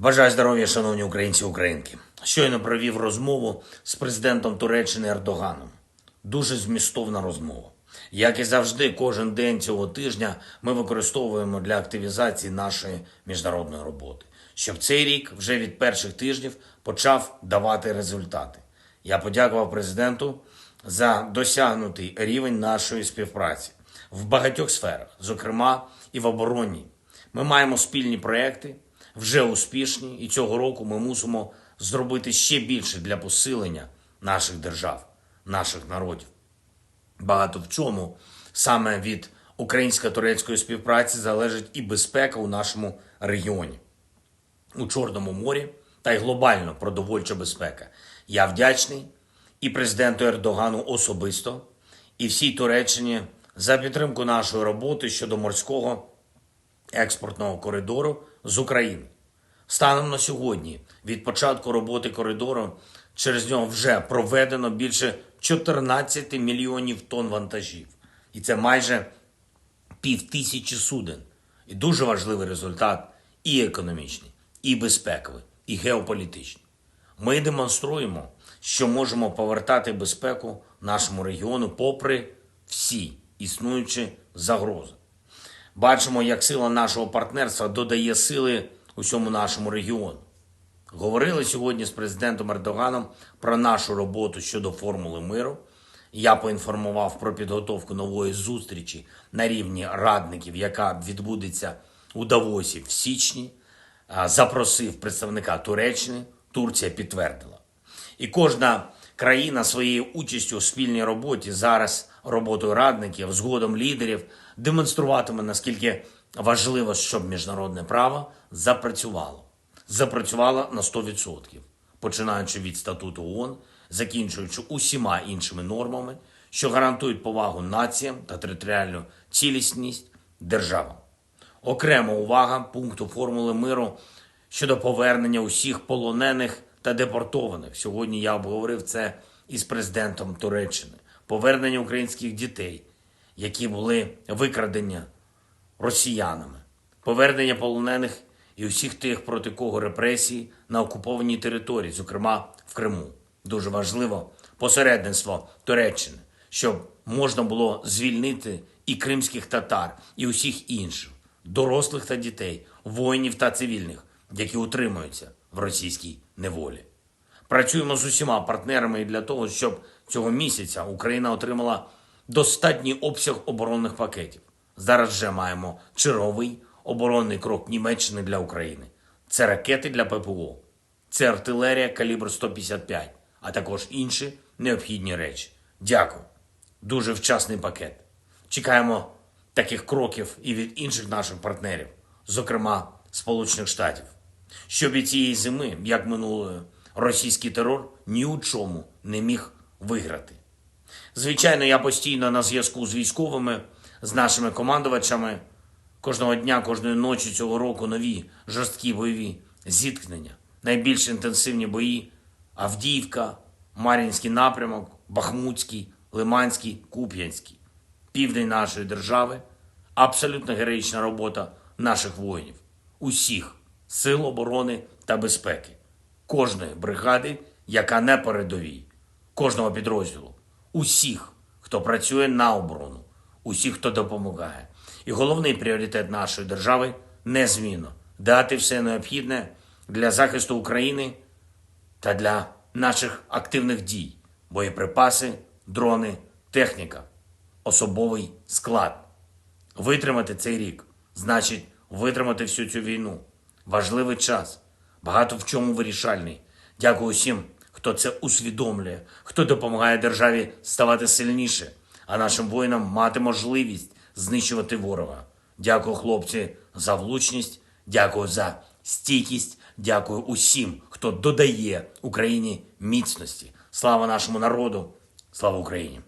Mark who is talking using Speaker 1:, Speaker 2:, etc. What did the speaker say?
Speaker 1: Бажаю здоров'я, шановні українці і українки. Щойно провів розмову з президентом Туреччини Ердоганом. Дуже змістовна розмова. Як і завжди, кожен день цього тижня ми використовуємо для активізації нашої міжнародної роботи, щоб цей рік вже від перших тижнів почав давати результати. Я подякував президенту за досягнутий рівень нашої співпраці в багатьох сферах, зокрема і в оборонній. Ми маємо спільні проекти, вже успішні, і цього року ми мусимо зробити ще більше для посилення наших держав, наших народів. Багато в чому саме від українсько-турецької співпраці залежить і безпека у нашому регіоні у Чорному морі та й глобально продовольча безпека. Я вдячний і президенту Ердогану особисто, і всій Туреччині за підтримку нашої роботи щодо морського експортного коридору з України. Станом на сьогодні, від початку роботи коридору, через нього вже проведено більше 14 мільйонів тонн вантажів. І це майже пів тисячі суден. І дуже важливий результат і економічний, і безпековий, і геополітичний. Ми демонструємо, що можемо повертати безпеку нашому регіону попри всі існуючі загрози. Бачимо, як сила нашого партнерства додає сили усьому нашому регіону. Говорили сьогодні з президентом Ердоганом про нашу роботу щодо формули миру. Я поінформував про підготовку нової зустрічі на рівні радників, яка відбудеться у Давосі в січні. Запросив представника Туреччини. Турція підтвердила. І кожна країна своєю участю у спільній роботі зараз роботою радників, згодом лідерів демонструватиме наскільки важливо, щоб міжнародне право запрацювало. Запрацювало на 100%, починаючи від статуту ООН, закінчуючи усіма іншими нормами, що гарантують повагу націям та територіальну цілісність державам. Окрема увага пункту формули миру щодо повернення усіх полонених та депортованих. Сьогодні я обговорив це із президентом Туреччини. Повернення українських дітей, які були викрадені росіянами, повернення полонених і усіх тих, проти кого репресії на окупованій території, зокрема в Криму. Дуже важливо посередництво Туреччини, щоб можна було звільнити і кримських татар, і усіх інших, дорослих та дітей, воїнів та цивільних, які утримуються в російській неволі. Працюємо з усіма партнерами для того, щоб цього місяця Україна отримала достатній обсяг оборонних пакетів. Зараз вже маємо черговий оборонний крок Німеччини для України. Це ракети для ППО, це артилерія калібр 155, а також інші необхідні речі. Дякую. Дуже вчасний пакет. Чекаємо таких кроків і від інших наших партнерів, зокрема Сполучених Штатів. Щоб і цієї зими, як минулої, російський терор ні у чому не міг виграти. Звичайно, я постійно на зв'язку з військовими, з нашими командувачами. Кожного дня, кожної ночі цього року нові жорсткі бойові зіткнення, найбільш інтенсивні бої Авдіївка, Мар'їнський напрямок, Бахмутський, Лиманський, Куп'янський, південь нашої держави, абсолютно героїчна робота наших воїнів, усіх сил оборони та безпеки, кожної бригади, яка не передовій, кожного підрозділу, усіх, хто працює на оборону, усіх, хто допомагає. І головний пріоритет нашої держави незмінно дати все необхідне для захисту України та для наших активних дій, боєприпаси, дрони, техніка, особовий склад. Витримати цей рік значить витримати всю цю війну. Важливий час, багато в чому вирішальний. Дякую всім, хто це усвідомлює, хто допомагає державі ставати сильніше, а нашим воїнам мати можливість знищувати ворога. Дякую, хлопці, за влучність, дякую за стійкість, дякую усім, хто додає Україні міцності. Слава нашому народу, слава Україні!